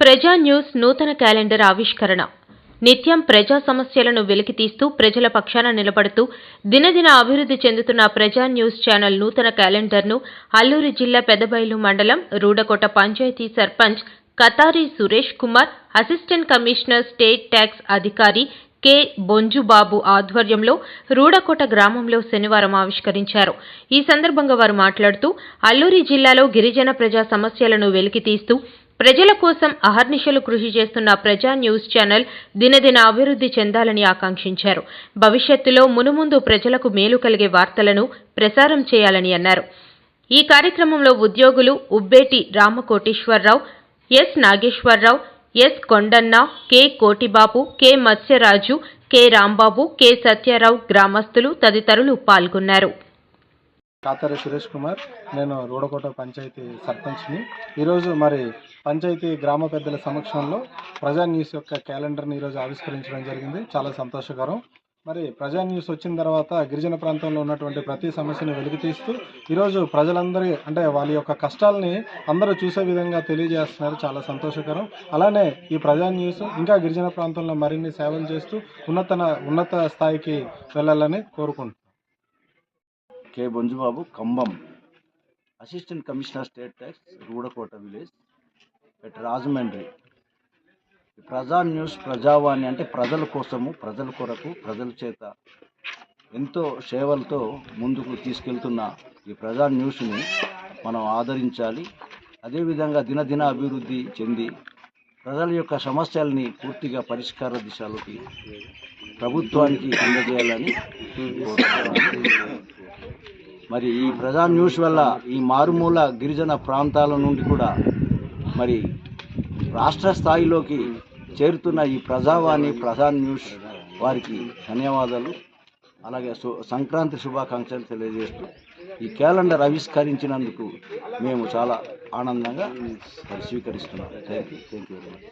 ప్రజా న్యూస్ నూతన క్యాలెండర్ ఆవిష్కరణ. నిత్యం ప్రజా సమస్యలను వెలికితీస్తూ ప్రజల పక్షాన నిలబడుతూ దినదిన అభివృద్ధి చెందుతున్న ప్రజా న్యూస్ ఛానల్ నూతన క్యాలెండర్ను అల్లూరి జిల్లా పెదబైలు మండలం Rudakota panchayat sarpanch Katari Suresh Kumar assistant commissioner state tax అధికారి కె బొంజుబాబు ఆధ్వర్యంలో రూడకోట గ్రామంలో శనివారం ఆవిష్కరించారు. ఈ సందర్భంగా వారు మాట్లాడుతూ అల్లూరి జిల్లాలో గిరిజన ప్రజా సమస్యలను వెలికితీస్తూ ప్రజల కోసం అహర్నిశలు కృషి చేస్తున్న ప్రజా న్యూస్ ఛానల్ దినదిన అభివృద్ధి చెందాలని ఆకాంక్షించారు. భవిష్యత్తులో మునుముందు ప్రజలకు మేలు కలిగే వార్తలను ప్రసారం చేయాలని అన్నారు. ఈ కార్యక్రమంలో ఉద్యోగులు Ubbeti Ramakoteswararao S Nageswararao S Kondanna K Kotibabu K Matsyaraju K Rambabu K Satyarao గ్రామస్తులు తదితరులు పాల్గొన్నారు. కాతారి సురేష్ కుమార్. నేను రూడకోట పంచాయతీ సర్పంచ్ని. ఈరోజు మరి పంచాయతీ గ్రామ పెద్దల సమక్షంలో ప్రజా న్యూస్ యొక్క క్యాలెండర్ని ఈరోజు ఆవిష్కరించడం జరిగింది. చాలా సంతోషకరం. మరి ప్రజా న్యూస్ వచ్చిన తర్వాత గిరిజన ప్రాంతంలో ఉన్నటువంటి ప్రతి సమస్యను వెలికితీస్తూ ఈరోజు ప్రజలందరి అంటే వాళ్ళ యొక్క కష్టాలని అందరూ చూసే విధంగా తెలియజేస్తున్నారు. చాలా సంతోషకరం. అలానే ఈ ప్రజా న్యూస్ ఇంకా గిరిజన ప్రాంతంలో మరిన్ని సేవలు చేస్తూ ఉన్నత ఉన్నత స్థాయికి వెళ్ళాలని కోరుకుంటున్నాను. K Bonjubabu Khammam. Assistant commissioner state tax Rudakota village at Rajahmundry. Praja news Prajavani అంటే ప్రజల కోసము ప్రజల కొరకు ప్రజల చేత ఎంతో సేవలతో ముందుకు తీసుకెళ్తున్న ఈ ప్రజా న్యూస్ని మనం ఆదరించాలి. అదేవిధంగా దినదిన అభివృద్ధి చెంది ప్రజల యొక్క సమస్యల్ని పూర్తిగా పరిష్కార దిశలోకి ప్రభుత్వానికి అందజేయాలని కోరుతున్నాను. మరి ఈ ప్రజా న్యూస్ వల్ల ఈ మారుమూల గిరిజన ప్రాంతాల నుండి కూడా మరి రాష్ట్ర స్థాయిలోకి చేరుతున్న ఈ ప్రజావాణి ప్రజా న్యూస్ వారికి ధన్యవాదాలు. అలాగే సు సంక్రాంతి శుభాకాంక్షలు తెలియజేస్తూ ఈ క్యాలెండర్ ఆవిష్కరించినందుకు మేము చాలా ఆనందంగా స్వీకరిస్తున్నాం. Thank you thank you very much.